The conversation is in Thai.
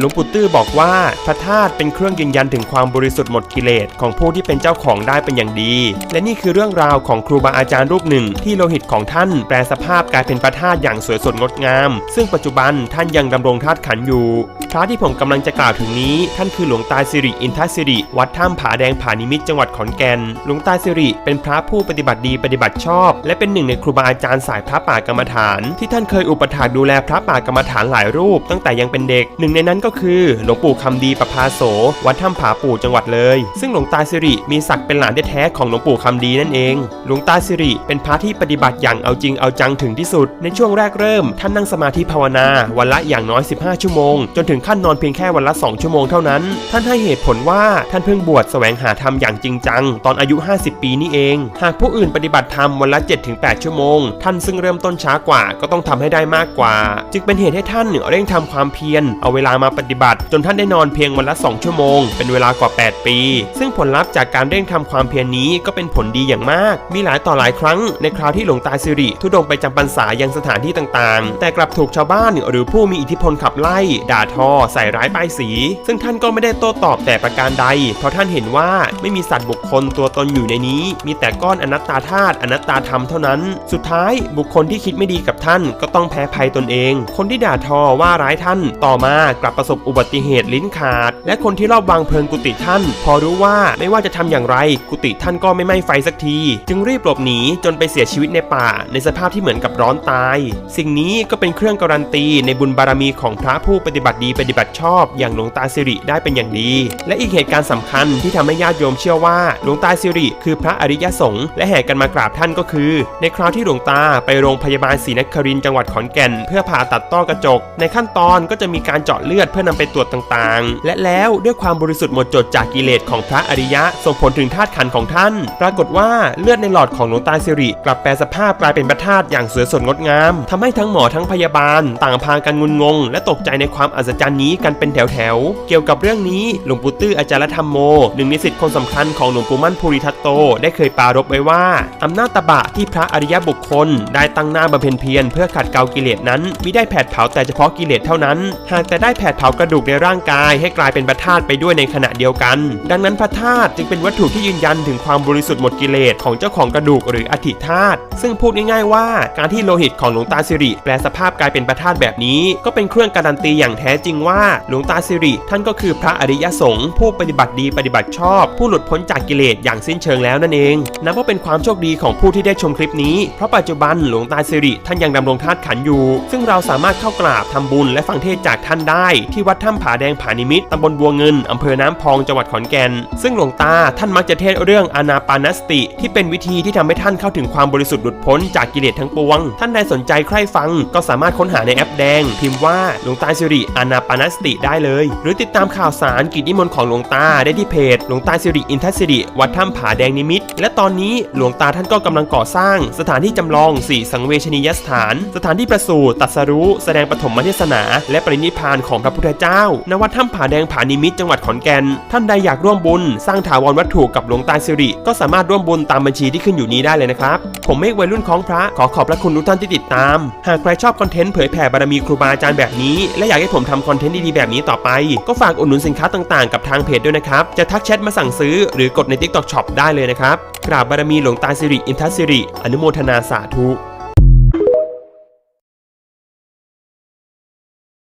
หลวงปู่ตื้อบอกว่าพระธาตุเป็นเครื่องยืนยันถึงความบริสุทธิ์หมดกิเลสของผู้ที่เป็นเจ้าของได้เป็นอย่างดี และนี่คือเรื่องราวของครูบาอาจารย์รูปหนึ่ง ที่โลหิตของท่านแปลสภาพกลายเป็นพระธาตุอย่างสวยสดงดงาม ซึ่งปัจจุบันท่านยังดำรงธาตุขันอยู่ พระที่ผมกำลังจะกล่าวถึงนี้ ท่านคือหลวงตาสิริอินทสิริ วัดถ้ำผาแดงผานิมิตจังหวัดขอนแก่น หลวงตาสิริเป็นพระผู้ปฏิบัติดีปฏิบัติชอบ และเป็นหนึ่งในครูบาอาจารย์สายพระป่ากรรมฐาน ที่ท่านเคยอุปถากดูแลพระป่ากรรมฐานหลายรูป ตั้งแต่ยังเป็นเด็กหนึ่งในนั้นก็็คือหลวงปู่คำดีประภาโสวัดถ้ำผาปู่จังหวัดเลย ซึ่งหลวงตาสิริมีศักดิ์เป็นหลานแท้ๆของหลวงปู่คำดีนั่นเอง หลวงตาสิริเป็นพระที่ปฏิบัติอย่างเอาจริงเอาจังถึงที่สุด ในช่วงแรกเริ่มท่านนั่งสมาธิภาวนาวันละอย่างน้อย 15 ชั่วโมง จนถึงขั้นนอนเพียงแค่วันละ 2 ชั่วโมงเท่านั้น ท่านให้เหตุผลว่าท่านเพิ่งบวชแสวงหาธรรมอย่างจริงจัง ตอนอายุ 50 ปีนี่เอง หากผู้อื่นปฏิบัติธรรมวันละ 7-8 ชั่วโมง ท่านซึ่งเริ่มต้นช้ากว่าก็ต้องทำให้ได้มากกว่า จึงเป็นเหตุให้ท่านเร่งทำความเพียรเอาเวลามาปฏิบัติ จนท่านได้นอนเพียงวันละ 2 ชั่วโมง เป็นเวลากว่า 8 ปี ซึ่งผลลัพธ์จากการเร่งทำความเพียรนี้ก็เป็นผลดีอย่างมาก มีหลายต่อหลายครั้งในคราวที่หลวงตาสิริทุดงไปจำพรรษายังสถานที่ต่างๆ แต่กลับถูกชาวบ้านหรือผู้มีอิทธิพลขับไล่ ด่าทอ ใส่ร้ายป้ายสี ซึ่งท่านก็ไม่ได้โต้ตอบแต่ประการใด เพราะท่านเห็นว่าไม่มีสัตว์บุคคลตัวตนอยู่ในนี้ มีแต่ก้อนอนัตตาธาตุอนัตตาธรรมเท่านั้น สุดท้ายบุคคลที่คิดไม่ดีกับท่านก็ต้องแพ้ภัยตนเอง คนที่ด่าทอว่าร้ายท่านต่อมากลับประสสบอุบัติเหตุลิ้นขาด และคนที่รอบวางเพลิงกุฏิท่าน พอรู้ว่าไม่ว่าจะทำอย่างไร กุฏิท่านก็ไม่ไหม้ไฟสักที จึงรีบหลบหนีจนไปเสียชีวิตในป่า ในสภาพที่เหมือนกับร้อนตาย สิ่งนี้ก็เป็นเครื่องการันตีในบุญบารมีของพระผู้ปฏิบัติดีปฏิบัติชอบ อย่างหลวงตาสิริได้เป็นอย่างดี และอีกเหตุการณ์สำคัญที่ทำให้ญาติโยมเชื่อว่าหลวงตาสิริคือพระอริยสงฆ์และแห่กันมากราบท่านก็คือ ในคราวที่หลวงตาไปโรงพยาบาลศรีนครินทร์จังหวัดขอนแก่น เพื่อผ่าตัดต้อกระจก ในขั้นตอนก็จะมีการเจาะเลือดเพื่อนำไปตรวจต่างๆ และแล้วด้วยความบริสุทธิ์หมดจดจากกิเลสของพระอริยะส่งผลถึงธาตุขันธ์ของท่าน ปรากฏว่าเลือดในหลอดของหลวงตาสิริกลับแปลสภาพกลายเป็นพระธาตุอย่างสวยสดงดงามทำให้ทั้งหมอทั้งพยาบาล ต่างพากันงุนงง และตกใจในความอัศจรรย์นี้กันเป็นแถวๆเกี่ยวกับเรื่องนี้หลวงปู่ตื้ออาจารย์ธรรมโมหนึ่งในศิษย์คนสำคัญของหลวงปู่มั่นภูริทัตโต ได้เคยปารภไว้ว่าอำนาจตบะที่พระอริยบุคคล ได้ตั้งหน้าบำเพ็ญเพียรเพื่อขัดเกลากิเลสนั้นมิได้แผดเผาแต่เฉพาะกิเลสเท่านั้น หากแต่ได้แผดเผากระดูกในร่างกายให้กลายเป็นพระธาตุไปด้วยในขณะเดียวกัน ดังนั้นพระธาตุจึงเป็นวัตถุที่ยืนยันถึงความบริสุทธิ์หมดกิเลสของเจ้าของกระดูกหรืออธิธาตุซึ่งพูดง่ายๆว่าการที่โลหิตของหลวงตาสิริ แปลสภาพกลายเป็นพระธาตุแบบนี้ ก็เป็นเครื่องการันตีอย่างแท้จริงว่าหลวงตาสิริ ท่านก็คือพระอริยสงฆ์ผู้ปฏิบัติดีปฏิบัติชอบ ผู้หลุดพ้นจากกิเลสอย่างสิ้นเชิงแล้วนั่นเองนับว่าเป็นความโชคดีของผู้ที่ได้ชมคลิปนี้เพราะปัจจุบันหลวงตาสิริ ท่านยังดำรงธาตุขันธ์อยู่ ซึ่งเราสามารถเข้ากราบทำบุญและฟังเทศจากท่านได้ที่วัดถ้ำผาแดงผานิมิตตำบลบัวเงินอำเภอน้ำพองจังหวัดขอนแก่น ซึ่งหลวงตาท่านมักจะเทศเรื่องอานาปานสติ ที่เป็นวิธีที่ทำให้ท่านเข้าถึงความบริสุทธิ์หลุดพ้นจากกิเลสทั้งปวง ท่านใดสนใจใคร่ฟัง ก็สามารถค้นหาในแอปแดง พิมพ์ว่าหลวงตาสิริอานาปานสติได้เลย หรือติดตามข่าวสารกิจนิมนต์ของหลวงตาได้ที่เพจหลวงตาสิริอินทสิริวัดถ้ำผาแดงนิมิต และตอนนี้หลวงตาท่านก็กำลังก่อสร้าง สถานที่จำลองสี่สังเวชนียสถาน สถานที่ประสูติตัสรู้แสดงปฐมเทศนา และปรินิพานของพระพุทธเจ้า ณ วัดถ้ำผาแดงผานิมิตรจังหวัดขอนแก่น ท่านใดอยากร่วมบุญ สร้างถาวรวัตถุกับหลวงตาสิริ ก็สามารถร่วมบุญตามบัญชีที่ขึ้นอยู่นี้ได้เลยนะครับ ผมเมฆวัยรุ่นของพระ ขอขอบพระคุณทุกท่านที่ติดตาม หากใครชอบคอนเทนต์เผยแผ่บารมีครูบาอาจารย์แบบนี้ และอยากให้ผมทำคอนเทนต์ดีๆแบบนี้ต่อไป ก็ฝากอุดหนุนสินค้าต่างๆ กับทางเพจด้วยนะครับ จะทักแชทมาสั่งซื้อ หรือกดใน TikTok Shop ได้เลยนะครับ กราบบารมีหลวงตาสิริ อินทสิริ อนุโมทนาสาธุ